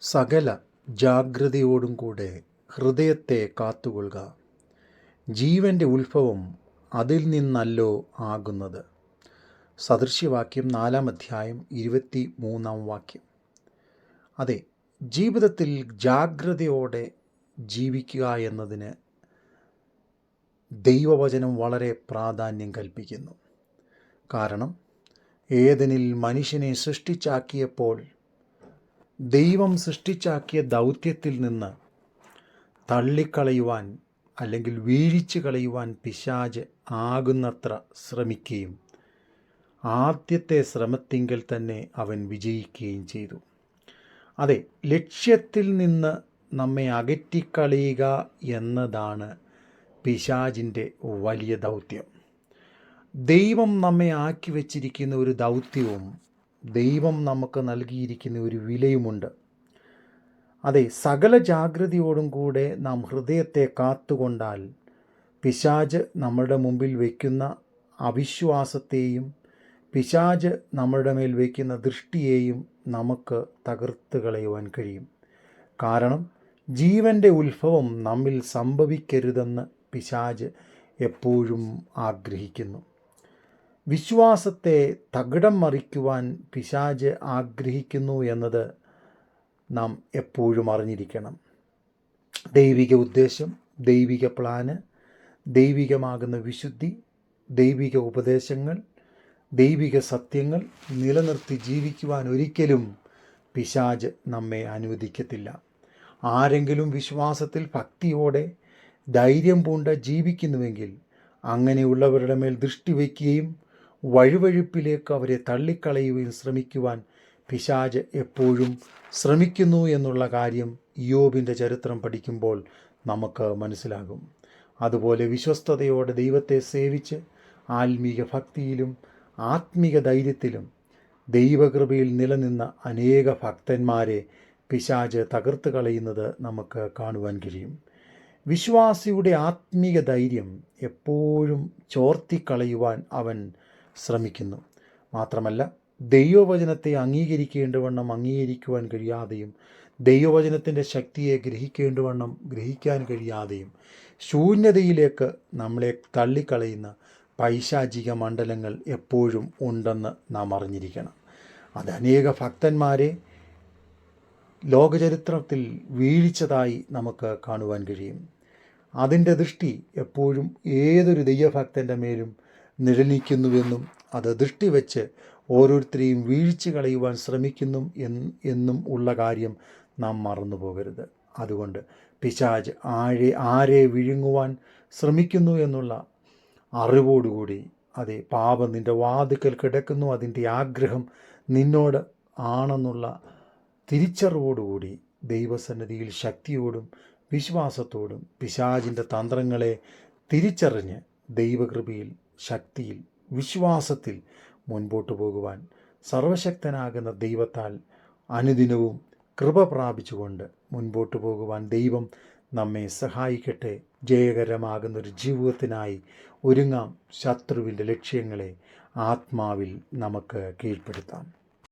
സകല ജാഗ്രതയോടും കൂടെ ഹൃദയത്തെ കാത്തുകൊള്ളുക. ജീവന്റെ ഉത്ഭവം അതിൽ നിന്നല്ലോ ആകുന്നത്. സദൃശ്യവാക്യം നാലാം അധ്യായം ഇരുപത്തി മൂന്നാം വാക്യം. അതെ ജീവിതത്തിൽ ജാഗ്രതയോടെ ജീവിക്കുക എന്നതിന് ദൈവവചനം വളരെ പ്രാധാന്യം കൽപ്പിക്കുന്നു. കാരണം ഏതനിൽ മനുഷ്യനെ സൃഷ്ടിച്ചാക്കിയപ്പോൾ ദൈവം സൃഷ്ടിച്ചാക്കിയ ദൗത്യത്തിൽ നിന്ന് തള്ളിക്കളയുവാൻ അല്ലെങ്കിൽ വീഴിച്ചു കളയുവാൻ പിശാജ് ആകുന്നത്ര ശ്രമിക്കുകയും ആദ്യത്തെ ശ്രമത്തിങ്കൽ തന്നെ അവൻ വിജയിക്കുകയും ചെയ്തു. അതെ ലക്ഷ്യത്തിൽ നിന്ന് നമ്മെ അകറ്റിക്കളയുക എന്നതാണ് പിശാജിന്റെ വലിയ ദൗത്യം. ദൈവം നമ്മെ ആക്കി വച്ചിരിക്കുന്ന ഒരു ദൗത്യവും ദൈവം നമുക്ക് നൽകിയിരിക്കുന്ന ഒരു വിലയുമുണ്ട്. അതെ സകല ജാഗ്രതയോടും കൂടെ നാം ഹൃദയത്തെ കാത്തുകൊണ്ടാൽ പിശാജ് നമ്മളുടെ മുമ്പിൽ വയ്ക്കുന്ന അവിശ്വാസത്തെയും പിശാജ് നമ്മളുടെ മേൽ വയ്ക്കുന്ന ദൃഷ്ടിയെയും നമുക്ക് തകർത്ത് കളയുവാൻ കഴിയും. കാരണം ജീവന്റെ ഉത്ഭവം നമ്മിൽ സംഭവിക്കരുതെന്ന് പിശാജ് എപ്പോഴും ആഗ്രഹിക്കുന്നു. വിശ്വാസത്തെ തകിടം മറിക്കുവാൻ പിശാജ് ആഗ്രഹിക്കുന്നു എന്നത് നാം എപ്പോഴും അറിഞ്ഞിരിക്കണം. ദൈവിക ഉദ്ദേശം ദൈവിക പ്ലാന് ദൈവികമാകുന്ന വിശുദ്ധി ദൈവിക ഉപദേശങ്ങൾ ദൈവിക സത്യങ്ങൾ നിലനിർത്തി ജീവിക്കുവാൻ ഒരിക്കലും പിശാജ് നമ്മെ അനുവദിക്കത്തില്ല. ആരെങ്കിലും വിശ്വാസത്തിൽ ഭക്തിയോടെ ധൈര്യം പൂണ്ട ജീവിക്കുന്നുവെങ്കിൽ അങ്ങനെയുള്ളവരുടെ മേൽ ദൃഷ്ടി വയ്ക്കുകയും വഴുവഴുപ്പിലേക്ക് അവരെ തള്ളിക്കളയുകയും ശ്രമിക്കുവാൻ പിശാജ് എപ്പോഴും ശ്രമിക്കുന്നു എന്നുള്ള കാര്യം യോബിന്റെ ചരിത്രം പഠിക്കുമ്പോൾ നമുക്ക് മനസ്സിലാകും. അതുപോലെ വിശ്വസ്തയോടെ ദൈവത്തെ സേവിച്ച് ആത്മീക ഭക്തിയിലും ആത്മീക ധൈര്യത്തിലും ദൈവകൃപയിൽ നിലനിന്ന അനേക ഭക്തന്മാരെ പിശാജ് തകർത്ത് കളയുന്നത് നമുക്ക് കാണുവാൻ കഴിയും. വിശ്വാസിയുടെ ആത്മീക ധൈര്യം എപ്പോഴും ചോർത്തിക്കളയുവാൻ അവൻ ശ്രമിക്കുന്നു. മാത്രമല്ല ദൈവവചനത്തെ അംഗീകരിക്കേണ്ടവണ്ണം അംഗീകരിക്കുവാൻ കഴിയാതെയും ദൈവവചനത്തിന്റെ ശക്തിയെ ഗ്രഹിക്കേണ്ടവണ്ണം ഗ്രഹിക്കാൻ കഴിയാതെയും ശൂന്യതയിലേക്ക് നമ്മളെ തള്ളിക്കളയുന്ന പൈശാചിക മണ്ഡലങ്ങൾ എപ്പോഴും ഉണ്ടെന്ന് നാം അറിഞ്ഞിരിക്കണം. അത് അനേക ഭക്തന്മാരെ ലോകചരിത്രത്തിൽ വീഴ്ചതായി നമുക്ക് കാണുവാൻ കഴിയും. അതിന്റെ ദൃഷ്ടി എപ്പോഴും ഏതൊരു ദൈവഭക്തന്റെ മേലും നിഴലിക്കുന്നുവെന്നും അത് ദൃഷ്ടി വെച്ച് ഓരോരുത്തരെയും വീഴ്ച കളയുവാൻ ശ്രമിക്കുന്നു എന്നും ഉള്ള കാര്യം നാം മറന്നു പോകരുത് അതുകൊണ്ട് പിശാജ് ആരെ ആരെ വിഴുങ്ങുവാൻ ശ്രമിക്കുന്നു എന്നുള്ള അറിവോടുകൂടി അതെ പാപം നിന്റെ വാതുക്കൽ കിടക്കുന്നു അതിന്റെ ആഗ്രഹം നിന്നോട് ആണെന്നുള്ള തിരിച്ചറിവോടുകൂടി ദൈവസന്നിധിയിൽ ശക്തിയോടും വിശ്വാസത്തോടും പിശാജിന്റെ തന്ത്രങ്ങളെ തിരിച്ചറിഞ്ഞ് ദൈവകൃപയിൽ ശക്തിയിൽ വിശ്വാസത്തിൽ മുൻപോട്ട് പോകുവാൻ സർവശക്തനാകുന്ന ദൈവത്താൽ അനുദിനവും കൃപ പ്രാപിച്ചുകൊണ്ട് മുൻപോട്ട് പോകുവാൻ ദൈവം നമ്മെ സഹായിക്കട്ടെ. ജയകരമാകുന്ന ഒരു ജീവിതത്തിനായി ഒരുങ്ങാം ശത്രുവിന്റെ ലക്ഷ്യങ്ങളെ ആത്മാവിൽ നമുക്ക് കീഴ്പ്പെടുത്താം.